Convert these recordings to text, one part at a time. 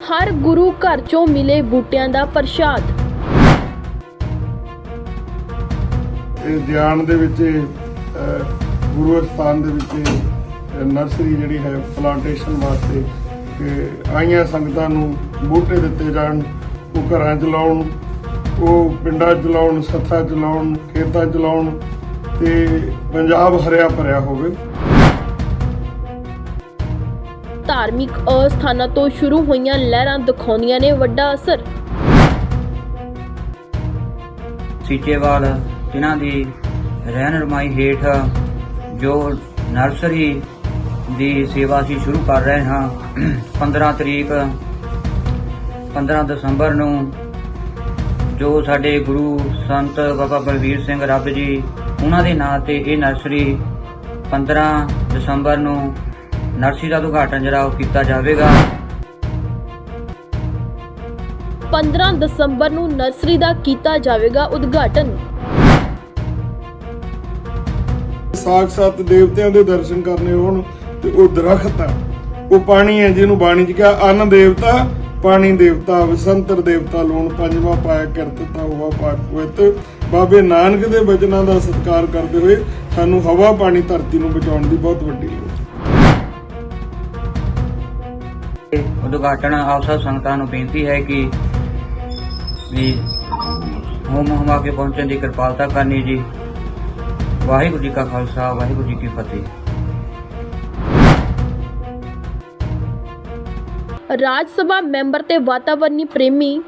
ਹਰ ਗੁਰੂ ਘਰ ਚੋਂ ਮਿਲੇ ਬੂਟਿਆਂ ਦਾ ਪ੍ਰਸ਼ਾਦ। ਇਹ ਧਿਆਨ ਦੇ ਵਿੱਚ ਅਹ, ਗੁਰੂ ਅਸਥਾਨ ਦੇ ਵਿੱਚ ਅਹ, ਨਰਸਰੀ ਜਿਹੜੀ ਹੈ ਪਲਾਂਟੇਸ਼ਨ ਵਾਸਤੇ ਕਿ ਆਈਆਂ ਸੰਗਤਾਂ ਨੂੰ ਬੂਟੇ ਦਿੱਤੇ ਜਾਣ ਉਹ ਘਰਾਂ 'ਚ ਲਾਉਣ ਉਹ ਪਿੰਡਾਂ 'ਚ ਲਾਉਣ ਸੱਥਾਂ 'ਚ ਲਾਉਣ ਖੇਤਾਂ 'ਚ ਲਾਉਣ ਤੇ ਪੰਜਾਬ ਹਰਿਆ ਭਰਿਆ ਹੋਵੇ। ਧਾਰਮਿਕ ਅਸਥਾਨਾਂ ਤੋਂ ਸ਼ੁਰੂ ਹੋਈਆਂ ਲਹਿਰਾਂ ਦਿਖਾਉਂਦੀਆਂ ਨੇ ਵੱਡਾ ਅਸਰ। ਸੀਚੇਵਾਲ, ਜਿਨ੍ਹਾਂ ਦੀ ਰਹਿਣ ਰਮਾਈ ਹੇਠ ਜੋ ਨਰਸਰੀ ਦੀ ਸੇਵਾ ਅਸੀਂ ਸ਼ੁਰੂ ਕਰ ਰਹੇ ਹਾਂ 15 ਤਰੀਕ 15 ਦਸੰਬਰ ਨੂੰ, ਜੋ ਸਾਡੇ ਗੁਰੂ ਸੰਤ ਬਾਬਾ ਬਲਵੀਰ ਸਿੰਘ ਰੱਬ ਜੀ, ਉਹਨਾਂ ਦੇ ਨਾਂ ਤੇ ਇਹ ਨਰਸਰੀ 15 ਦਸੰਬਰ ਨੂੰ ਨਰਸਰੀ ਦਾ ਉਦਘਾਟਨ ਜਿਹੜਾ ਉਹ ਕੀਤਾ ਜਾਵੇਗਾ। 15 ਦਸੰਬਰ ਨੂੰ ਨਰਸਰੀ ਦਾ ਕੀਤਾ ਜਾਵੇਗਾ ਉਦਘਾਟਨ। ਸਾਖਸਾਤ ਦੇਵਤਿਆਂ ਦੇ ਦਰਸ਼ਨ ਕਰਨੇ ਹੋਣ ਤੇ ਉਹ ਦਰਖਤ ਆ। ਉਹ ਪਾਣੀ ਹੈ ਜਿਹਨੂੰ ਬਾਣੀ ਚ ਕਿਹਾ ਅੰਨ ਦੇਵਤਾ ਪਾਣੀ ਦੇਵਤਾ ਵਸੰਤਰ ਦੇਵਤਾ ਲੋਣ ਪੰਜਵਾਂ ਪਾਇਆ ਕਿਰਤ ਤਾ ਹੋਆ ਪਾਕ ਪਵਿੱਤ ਬਾਬੇ ਨਾਨਕ ਦੇ ਬਚਨਾਂ ਦਾ ਸਤਿਕਾਰ ਕਰਦੇ ਹੋਏ ਸਾਨੂੰ ਹਵਾ ਪਾਣੀ ਧਰਤੀ ਨੂੰ ਬਚਾਉਣ ਦੀ ਬਹੁਤ ਵੱਡੀ ਲੋੜ ਉਦਘਾਟਨ ਆਪ ਸਭ ਸੰਗਤਾਂ ਨੂੰ ਬੇਨਤੀ ਹੈ ਕਿ ਵੀ ਹੋਮ ਹਮਾ ਕੇ ਪਹੁੰਚਣ ਦੀ ਕਿਰਪਾਲਤਾ ਕਰਨੀ ਜੀ। ਵਾਹਿਗੁਰੂ ਜੀ ਕਾ ਖਾਲਸਾ, ਵਾਹਿਗੁਰੂ ਜੀ ਕੀ ਫਤਿਹ। ਰਾਜ ਸਭਾ ਮੈਂਬਰ ਤੇ ਵਾਤਾਵਰਣੀ ਪ੍ਰੇਮੀ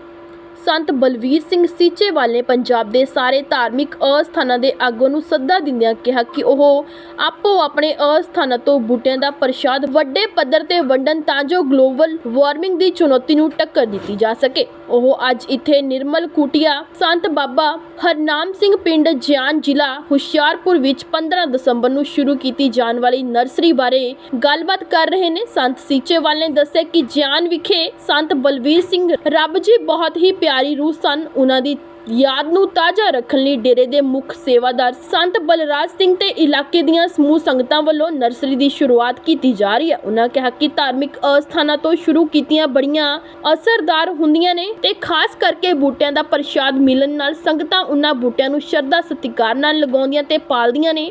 ਸੰਤ ਬਲਵੀਰ ਸਿੰਘ ਸੀਚੇਵਾਲ ਨੇ ਪੰਜਾਬ ਦੇ ਸਾਰੇ ਧਾਰਮਿਕ ਅਸਥਾਨਾਂ ਦੇ ਆਗੂ ਨੂੰ ਸੱਦਾ ਦਿੰਦਿਆਂ ਕਿਹਾ ਕਿ ਉਹ ਆਪੋ ਆਪਣੇ ਅਸਥਾਨਾਂ ਤੋਂ ਬੂਟਿਆਂ ਦਾ ਪ੍ਰਸ਼ਾਦ ਵੱਡੇ ਪੱਧਰ ਤੇ ਵੰਡਣ ਤਾਂ ਜੋ ਗਲੋਬਲ ਵਾਰਮਿੰਗ ਦੀ ਚੁਣੌਤੀ ਨੂੰ ਟੱਕਰ ਦਿੱਤੀ ਜਾ ਸਕੇ। ਉਹ ਅੱਜ ਇੱਥੇ ਨਿਰਮਲ ਕੁਟਿਆ, ਸੰਤ ਬਾਬਾ ਹਰਨਾਮ ਸਿੰਘ ਪਿੰਡ ਜਿਆਨ ਜ਼ਿਲ੍ਹਾ ਹੁਸ਼ਿਆਰਪੁਰ ਵਿੱਚ 15 ਦਸੰਬਰ ਨੂੰ ਸ਼ੁਰੂ ਕੀਤੀ ਜਾਣ ਵਾਲੀ ਨਰਸਰੀ ਬਾਰੇ ਗੱਲਬਾਤ ਕਰ ਰਹੇ ਨੇ। ਸੰਤ ਸੀਚੇਵਾਲ ਨੇ ਦੱਸਿਆ ਕਿ ਜਿਆਨ ਵਿਖੇ ਸੰਤ ਬਲਵੀਰ ਸਿੰਘ ਰੱਬ ਜੀ ਬਹੁਤ ਹੀ ਪਿਆਰੀ ਰੂਹ ਸਨ ਉਹਨਾਂ ਦੀ ਯਾਦ ਨੂੰ ਤਾਜ਼ਾ ਰੱਖਣ ਲਈ ਡੇਰੇ ਦੇ ਮੁੱਖ ਸੇਵਾਦਾਰ ਸੰਤ ਬਲਰਾਜ ਸਿੰਘ ਤੇ ਇਲਾਕੇ ਦੀਆਂ ਸਮੂਹ ਸੰਗਤਾਂ ਵੱਲੋਂ ਨਰਸਰੀ ਦੀ ਸ਼ੁਰੂਆਤ ਕੀਤੀ ਜਾ ਰਹੀ ਹੈ। ਉਹਨਾਂ ਕਿਹਾ ਕਿ ਧਾਰਮਿਕ ਅਸਥਾਨਾਂ ਤੋਂ ਸ਼ੁਰੂ ਕੀਤੀਆਂ ਬੜੀਆਂ ਅਸਰਦਾਰ ਹੁੰਦੀਆਂ ਨੇ ਤੇ ਖਾਸ ਕਰਕੇ ਬੂਟਿਆਂ ਦਾ ਪ੍ਰਸ਼ਾਦ ਮਿਲਣ ਨਾਲ ਸੰਗਤਾਂ ਉਹਨਾਂ ਬੂਟਿਆਂ ਨੂੰ ਸ਼ਰਧਾ ਸਤਿਕਾਰ ਨਾਲ ਲਗਾਉਂਦੀਆਂ ਤੇ ਪਾਲਦੀਆਂ ਨੇ।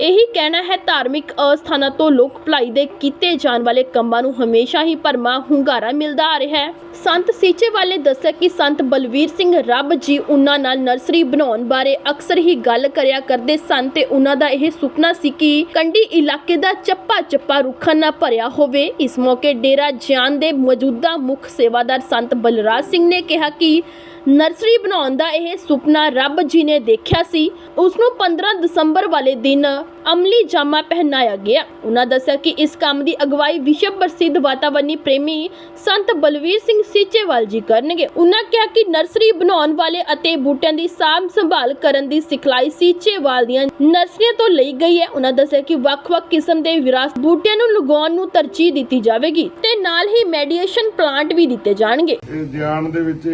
ਇਹੀ ਕਹਿਣਾ ਹੈ, ਧਾਰਮਿਕ ਅਸਥਾਨਾਂ ਤੋਂ ਲੋਕ ਭਲਾਈ ਦੇ ਕੀਤੇ ਜਾਣ ਵਾਲੇ ਕੰਮਾਂ ਨੂੰ ਹਮੇਸ਼ਾ ਹੀ ਭਰਮਾ ਹੁੰਗਾਰਾ ਮਿਲਦਾ ਆ ਰਿਹਾ ਹੈ। ਸੰਤ ਸੀਚੇਵਾਲ ਨੇ ਦੱਸਿਆ ਕਿ ਸੰਤ ਬਲਵੀਰ ਸਿੰਘ ਰੱਬ ਜੀ ਉਹਨਾਂ ਨਾਲ ਨਰਸਰੀ ਬਣਾਉਣ ਬਾਰੇ ਅਕਸਰ ਹੀ ਗੱਲ ਕਰਿਆ ਕਰਦੇ ਸਨ ਤੇ ਉਹਨਾਂ ਦਾ ਇਹ ਸੁਪਨਾ ਸੀ ਕਿ ਕੰਢੀ ਇਲਾਕੇ ਦਾ ਚੱਪਾ ਚੱਪਾ ਰੁੱਖਾਂ ਨਾਲ ਭਰਿਆ ਹੋਵੇ। ਇਸ ਮੌਕੇ ਡੇਰਾ ਜਾਨ ਦੇ ਮੌਜੂਦਾ ਮੁੱਖ ਸੇਵਾਦਾਰ ਸੰਤ ਬਲਰਾਜ ਸਿੰਘ ਨੇ ਕਿਹਾ ਕਿ ਨਰਸਰੀ ਬਣਾਉਣ ਦਾ ਇਹ ਸੁਪਨਾ ਰੱਬ ਜੀ ਨੇ ਦੇਖਿਆ ਸੀ ਉਸ ਨੂੰ 15 ਦਸੰਬਰ ਵਾਲੇ ਦਿਨ ਅਮਲੀ ਜਾਮਾ ਪਹਿਨਾਇਆ ਗਿਆ। ਉਹਨਾਂ ਦੱਸਿਆ ਕਿ ਇਸ ਕੰਮ ਦੀ ਅਗਵਾਈ ਵਿਸ਼ਵ ਪ੍ਰਸਿੱਧ ਵਾਤਾਵਰਣੀ ਪ੍ਰੇਮੀ ਸੰਤ ਬਲਵੀਰ ਸਿੰਘ ਸੀਚੇਵਾਲ ਜੀ ਕਰਨਗੇ। ਉਹਨਾਂ ਕਿਹਾ ਕਿ ਨਰਸਰੀ ਬਣਾਉਣ ਵਾਲੇ ਅਤੇ ਬੂਟਿਆਂ ਦੀ ਸਾਂਭ ਸੰਭਾਲ ਕਰਨ ਦੀ ਸਿਖਲਾਈ ਸੀਚੇਵਾਲ ਦੀਆਂ ਨਰਸਰੀਆਂ ਤੋਂ ਲਈ ਗਈ ਹੈ। ਉਹਨਾਂ ਦੱਸਿਆ ਕਿ ਵੱਖ-ਵੱਖ ਕਿਸਮ ਦੇ ਵਿਰਾਸਤ ਬੂਟਿਆਂ ਨੂੰ ਲਗਾਉਣ ਨੂੰ ਤਰਜੀਹ ਦਿੱਤੀ ਜਾਵੇਗੀ ਤੇ ਨਾਲ ਹੀ ਮੈਡੀਏਸ਼ਨ ਪਲਾਂਟ ਵੀ ਦਿੱਤੇ ਜਾਣਗੇ। ਇਹ ਧਿਆਨ ਦੇ ਵਿੱਚ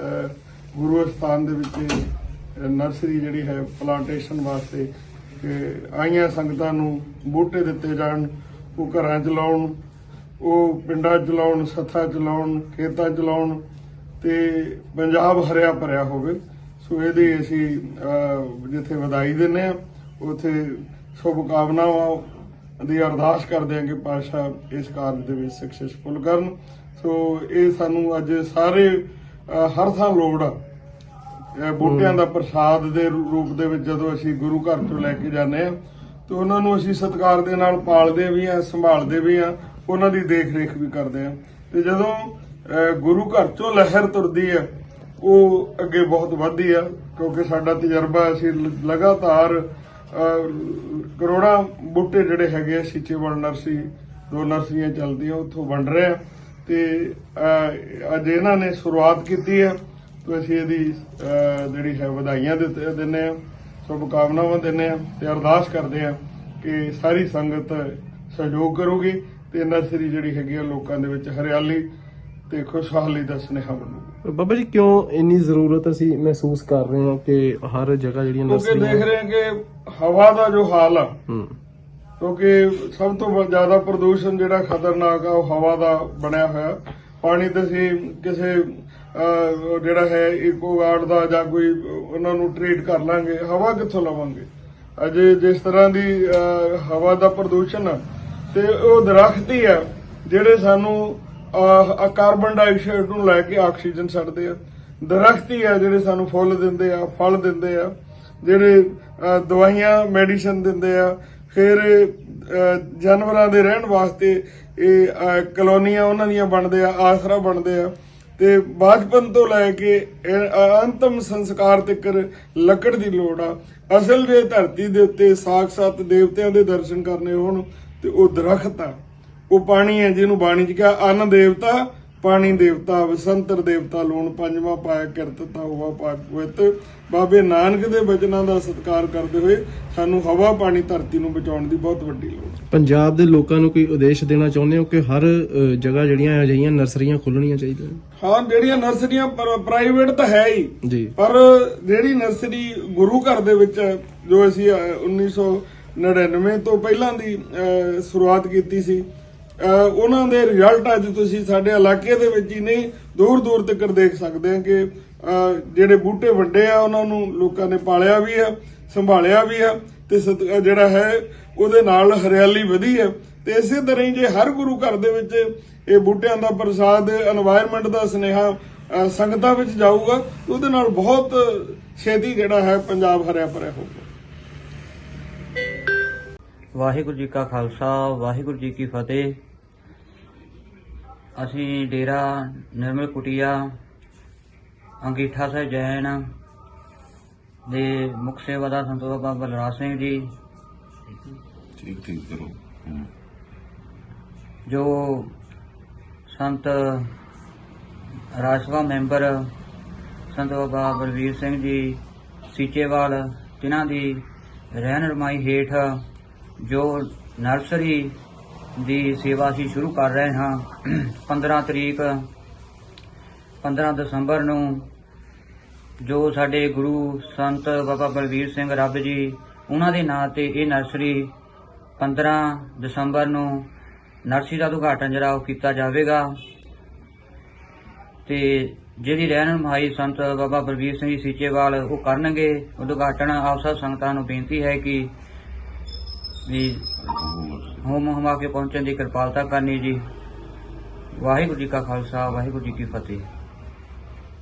ਗੁਰੂ ਸਥਾਨ ਦੇ ਵਿੱਚ ਨਰਸਰੀ ਜਿਹੜੀ ਹੈ ਪਲਾਂਟੇਸ਼ਨ ਵਾਸਤੇ ਕਿ ਆਈਆਂ ਸੰਗਤਾਂ ਨੂੰ ਬੂਟੇ ਦਿੱਤੇ ਜਾਣ, ਉਹ ਘਰਾਂ 'ਚ ਲਾਉਣ, ਉਹ ਪਿੰਡਾਂ 'ਚ ਲਾਉਣ, ਸੱਥਾਂ 'ਚ ਲਾਉਣ, ਖੇਤਾਂ 'ਚ ਲਾਉਣ, ਤੇ ਪੰਜਾਬ ਹਰਿਆ ਭਰਿਆ ਹੋਵੇ। ਸੋ ਇਹਦੀ ਅਸੀਂ ਜਿੱਥੇ ਵਧਾਈ ਦਿੰਨੇ ਆ ਉਥੇ ਸ਼ੁਭ ਕਾਮਨਾਵਾਂ ਦੀ ਅਰਦਾਸ ਕਰਦੇ ਹਾਂ ਕਿ ਪਾਸ਼ਾ ਇਸ ਕਾਰਜ ਦੇ ਵਿੱਚ ਸਕਸੈਸਫੁਲ ਕਰਨ। ਸੋ ਇਹ ਸਾਨੂੰ ਅੱਜ ਸਾਰੇ ਹਰ ਥਾਂ ਲੋੜ ਆ। ਬੂਟਿਆਂ ਦਾ ਪ੍ਰਸਾਦ ਦੇ ਰੂਪ ਦੇ ਵਿੱਚ ਜਦੋਂ ਅਸੀਂ ਗੁਰੂ ਘਰ ਤੋਂ ਲੈ ਕੇ ਜਾਂਦੇ ਆ ਤੇ ਉਹਨਾਂ ਨੂੰ ਅਸੀਂ ਸਤਿਕਾਰ ਦੇ ਨਾਲ ਪਾਲਦੇ ਵੀ ਆ ਸੰਭਾਲਦੇ ਵੀ ਆ ਉਹਨਾਂ ਦੀ ਦੇਖ ਰੇਖ ਵੀ ਕਰਦੇ ਆ ਤੇ ਜਦੋਂ ਗੁਰੂ ਘਰ ਚੋਂ ਲਹਿਰ ਤੁਰਦੀ ਆ ਉਹ ਅੱਗੇ ਬਹੁਤ ਵੱਧਦੀ ਆ, ਕਿਉਂਕਿ ਸਾਡਾ ਤਜਰਬਾ ਅਸੀਂ ਲਗਾਤਾਰ ਕਰੋੜਾਂ ਬੂਟੇ ਜਿਹੜੇ ਹੈਗੇ ਆ ਸੀਚੇਵਾਲ ਨਰਸਰੀ ਦੋ ਨਰਸਰੀਆਂ ਚੱਲਦੀਆਂ, ਉੱਥੋਂ ਵੰਡ ਰਹੇ ਆ ਤੇ ਅੱਜ ਇਹਨਾਂ ਨੇ ਸ਼ੁਰੂਆਤ ਕੀਤੀ ਹੈ। ਤੇ ਅਸੀਂ ਇਹਦੀ ਜਿਹੜੀ ਹੈ ਵਧਾਈਆਂ ਦਿੱਤੇ ਦਿੰਨੇ ਆ ਸ਼ੁਭ ਕਾਮਨਾਵਾਂ ਦਿੰਨੇ ਆ ਤੇ ਅਰਦਾਸ ਕਰਦੇ ਆ ਕਿ ਸਾਰੀ ਸੰਗਤ ਸਹਿਯੋਗ ਕਰੂਗੀ ਤੇ ਨਰਸਰੀ ਜਿਹੜੀ ਹੈਗੀ ਆ ਲੋਕਾਂ ਦੇ ਵਿੱਚ ਹਰਿਆਲੀ ਤੇ ਖੁਸ਼ਹਾਲੀ ਦਾ ਸੁਨੇਹਾ ਬਣੂਗੀ। ਬਾਬਾ ਜੀ ਕਿਉਂ ਇੰਨੀ ਜ਼ਰੂਰਤ ਅਸੀਂ ਮਹਿਸੂਸ ਕਰ ਰਹੇ ਹਾਂ ਕਿ ਹਰ ਜਗ੍ਹਾ ਜਿਹੜੀਆਂ ਕਿਉਂਕਿ ਦੇਖ ਨਰਸਰੀਆਂ ਰਹੇ ਹਾਂ ਕਿ ਹਵਾ ਦਾ ਜੋ ਹਾਲ ਆ ਕਿਉਂਕਿ ਸਭ ਤੋਂ ਜ਼ਿਆਦਾ ਪ੍ਰਦੂਸ਼ਣ ਜਿਹੜਾ ਖਤਰਨਾਕ ਆ ਉਹ ਹਵਾ ਦਾ ਬਣਿਆ ਹੋਇਆ। ਪਾਣੀ ਤੇ ਅਸੀਂ ਕਿਸੇ ਜਿਹੜਾ ਹੈ ਇਕੋ ਗਾਰਡ ਦਾ ਜਾਂ ਕੋਈ ਉਹਨਾਂ ਨੂੰ ਟ੍ਰੀਟ ਕਰ ਲਾਂਗੇ। ਹਵਾ ਕਿੱਥੋਂ ਲਵਾਂਗੇ? ਅਜੇ ਜਿਸ ਤਰ੍ਹਾਂ ਦੀ ਹਵਾ ਦਾ ਪ੍ਰਦੂਸ਼ਣ ਆ, ਤੇ ਉਹ ਦਰਖਤ ਹੀ ਆ ਜਿਹੜੇ ਸਾਨੂੰ ਕਾਰਬਨ ਡਾਈਆਕਸਾਈਡ ਨੂੰ ਲੈ ਕੇ ਆਕਸੀਜਨ ਛੱਡਦੇ ਆ। ਦਰਖਤ ਹੀ ਆ ਜਿਹੜੇ ਸਾਨੂੰ ਫੁੱਲ ਦਿੰਦੇ ਆ ਫਲ ਦਿੰਦੇ ਆ ਜਿਹੜੇ ਦਵਾਈਆਂ ਮੈਡੀਸਨ ਦਿੰਦੇ ਆ। ਫਿਰ ਜਾਨਵਰਾਂ ਦੇ ਰਹਿਣ ਵਾਸਤੇ ਇਹ ਕਲੋਨੀਆਂ ਉਹਨਾਂ ਦੀਆਂ ਬਣਦੇ ਆ, ਆਸਰਾ ਬਣਦੇ ਆ। ਤੇ ਬਾਜਪਨ ਤੋਂ ਲੈ ਕੇ ਅੰਤਮ ਸੰਸਕਾਰ ਤੱਕ ਲੱਕੜ ਦੀ ਲੋੜ ਆ। ਅਸਲ ਜੇ ਧਰਤੀ ਦੇ ਉੱਤੇ ਸਾਖਸਾਤ ਦੇਵਤਿਆਂ ਦੇ ਦਰਸ਼ਨ ਕਰਨੇ ਹੋਣ ਤੇ ਉਹ ਦਰਖਤ ਆ। ਉਹ ਪਾਣੀ ਹੈ ਜਿਹਨੂੰ ਬਾਣੀ ਚ ਕਿਹਾ, ਅੰਨ ਦੇਵਤਾ ਪਾਣੀ ਦੇਵਤਾ ਵਸੰਤਰ ਦੇਵਤਾ ਲੂਣ ਪੰਜਵਾਂ ਪਾਇਆ ਕਿਰਤ ਤਾ ਹੋਆ ਪਾਕ ਪਵਿੱਤ ਬਾਬੇ ਨਾਨਕ ਦੇ ਬਚਨਾਂ ਦਾ ਸਤਿਕਾਰ ਕਰਦੇ ਹੋਏ ਸਾਨੂੰ ਹਵਾ ਪਾਣੀ ਧਰਤੀ ਨੂੰ ਬਚਾਉਣ ਦੀ ਬਹੁਤ ਵੱਡੀ ਲੋੜ ਹੈ। ਪੰਜਾਬ ਦੇ ਲੋਕਾਂ ਨੂੰ ਕੋਈ ਉਦੇਸ਼ ਦੇਣਾ ਚਾਹੁੰਦੇ ਹੋ ਕਿ ਹਰ ਜਗ੍ਹਾ ਜਿਹੜੀਆਂ ਅਜਿਹੀਆਂ ਨਰਸਰੀਆਂ ਖੁੱਲਣੀਆਂ ਚਾਹੀਦੀਆਂ? ਹਾਂ ਜਿਹੜੀਆਂ ਨਰਸਰੀਆਂ ਪ੍ਰਾਈਵੇਟ ਤਾਂ ਹੈ ਹੀ। ਜੀ। ਪਰ ਜਿਹੜੀ ਨਰਸਰੀ ਗੁਰੂ ਘਰ ਦੇ ਵਿੱਚ ਜੋ ਅਸੀਂ ਅਹ, 1999 ਤੋਂ ਪਹਿਲਾਂ ਦੀ ਸ਼ੁਰੂਆਤ ਕੀਤੀ ਸੀ ਉਹਨਾਂ ਦੇ ਰਿਜ਼ਲਟ ਅੱਜ ਤੁਸੀਂ ਸਾਡੇ ਇਲਾਕੇ ਦੇ ਵਿੱਚ ਹੀ ਨਹੀਂ ਦੂਰ ਦੂਰ ਤੱਕ ਦੇਖ ਸਕਦੇ ਆ ਕਿ ਜਿਹੜੇ ਬੂਟੇ ਵੱਡੇ ਆ, ਉਹਨਾਂ ਨੂੰ ਲੋਕਾਂ ਨੇ ਪਾਲਿਆ ਵੀ ਆ, ਸੰਭਾਲਿਆ ਵੀ ਆ, ਤੇ ਜਿਹੜਾ ਹੈ, ਉਹਦੇ ਨਾਲ ਹਰਿਆਲੀ ਵਧੀ ਹੈ। ਤੇ ਇਸੇ ਤਰ੍ਹਾਂ ਹੀ ਜੇ ਹਰ ਗੁਰੂ ਘਰ ਦੇ ਵਿੱਚ ਇਹ ਬੂਟਿਆਂ ਦਾ ਪ੍ਰਸਾਦ এনवायरमेंट ਦਾ ਸਨੇਹਾ ਸੰਗਤਾਂ ਵਿੱਚ ਜਾਊਗਾ ਉਹਦੇ ਨਾਲ ਬਹੁਤ ਛੇਤੀ ਜਿਹੜਾ ਹੈ, ਪੰਜਾਬ ਹਰਿਆ ਭਰਿਆ ਹੋਊਗਾ। ਵਾਹਿਗੁਰੂ ਜੀ ਕਾ ਖਾਲਸਾ, ਵਾਹਿਗੁਰੂ ਜੀ ਕੀ ਫਤਿਹ। ਅਸੀਂ ਡੇਰਾ ਨਿਰਮਲ ਕੁਟੀਆ ਅੰਗੀਠਾ ਸਾਹਿਬ ਜੈਨ ਦੇ ਮੁਖ ਸੇਵਾਦਾਰ ਸੰਤ ਬਾਬਾ ਬਲਰਾਜ ਸਿੰਘ ਜੀ ਠੀਕ ਠੀਕ ਕਰੋ। ਜੋ ਸੰਤ ਰਾਜ ਸਭਾ ਮੈਂਬਰ ਸੰਤ ਬਾਬਾ ਬਲਵੀਰ ਸਿੰਘ ਜੀ ਸੀਚੇਵਾਲ ਜਿਨ੍ਹਾਂ ਦੀ ਰਹਿਨੁਮਾਈ ਹੇਠ ਜੋ ਨਰਸਰੀ ਦੀ ਸੇਵਾ ਅਸੀਂ ਸ਼ੁਰੂ ਕਰ ਰਹੇ ਹਾਂ। 15 ਤਰੀਕ 15 ਦਸੰਬਰ ਨੂੰ ਜੋ ਸਾਡੇ ਗੁਰੂ ਸੰਤ ਬਾਬਾ ਬਲਵੀਰ ਸਿੰਘ ਰੱਬ ਜੀ, ਉਹਨਾਂ ਦੇ ਨਾਂ ਤੇ ਇਹ ਨਰਸਰੀ 15 ਦਸੰਬਰ ਨੂੰ ਨਰਸਰੀ ਦਾ ਉਦਘਾਟਨ ਜਿਹੜਾ ਉਹ ਕੀਤਾ ਜਾਵੇਗਾ। ਤੇ ਜਿਹਦੀ ਰਹਿਨੁਮਾਈ ਸੰਤ ਬਾਬਾ ਬਲਵੀਰ ਸਿੰਘ ਜੀ ਸੀਚੇਵਾਲ ਉਹ ਕਰਨਗੇ। ਉਦਘਾਟਨ ਆਪ ਸਭ ਸੰਗਤਾਂ ਨੂੰ ਬੇਨਤੀ ਹੈ ਕਿ ਵੀ ਹੋਮ ਹਮਾ ਕੇ ਪਹੁੰਚਣ ਦੀ ਕਿਰਪਾਲਤਾ ਕਰਨੀ ਜੀ। ਵਾਹਿਗੁਰੂ ਜੀ ਕਾ ਖਾਲਸਾ, ਵਾਹਿਗੁਰੂ ਜੀ ਕੀ ਫਤਿਹ।